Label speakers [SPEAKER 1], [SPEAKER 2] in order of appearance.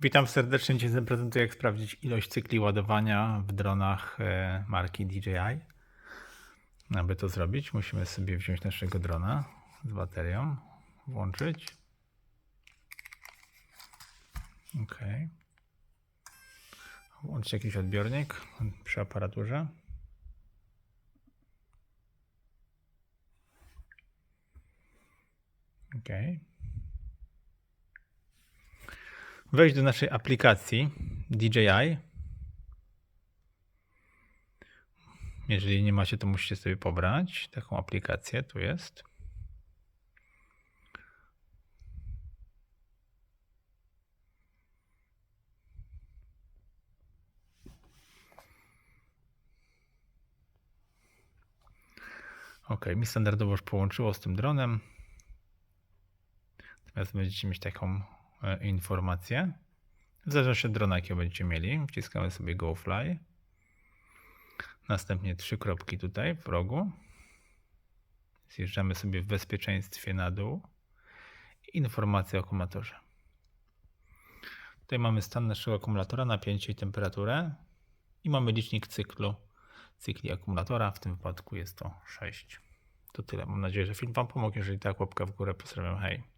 [SPEAKER 1] Witam serdecznie. Dzisiaj zaprezentuję, jak sprawdzić ilość cykli ładowania w dronach e, marki DJI. Aby to zrobić, musimy sobie wziąć naszego drona z baterią, włączyć. OK. Włączyć jakiś odbiornik przy aparaturze. OK. Wejść do naszej aplikacji DJI. Jeżeli nie macie, to musicie sobie pobrać taką aplikację. Tu jest. Ok, mi standardowo już połączyło z tym dronem. Teraz będziecie mieć taką informację. W od drona, jakiego będziecie mieli, wciskamy sobie Go Fly. Następnie trzy kropki tutaj w rogu. Zjeżdżamy sobie w bezpieczeństwie na dół. Informacja o akumulatorze. Tutaj mamy stan naszego akumulatora, napięcie i temperaturę. I mamy licznik cyklu, cykli akumulatora. W tym wypadku jest to 6. To tyle. Mam nadzieję, że film Wam pomógł. Jeżeli tak, łapka w górę. Pozdrawiam. Hej.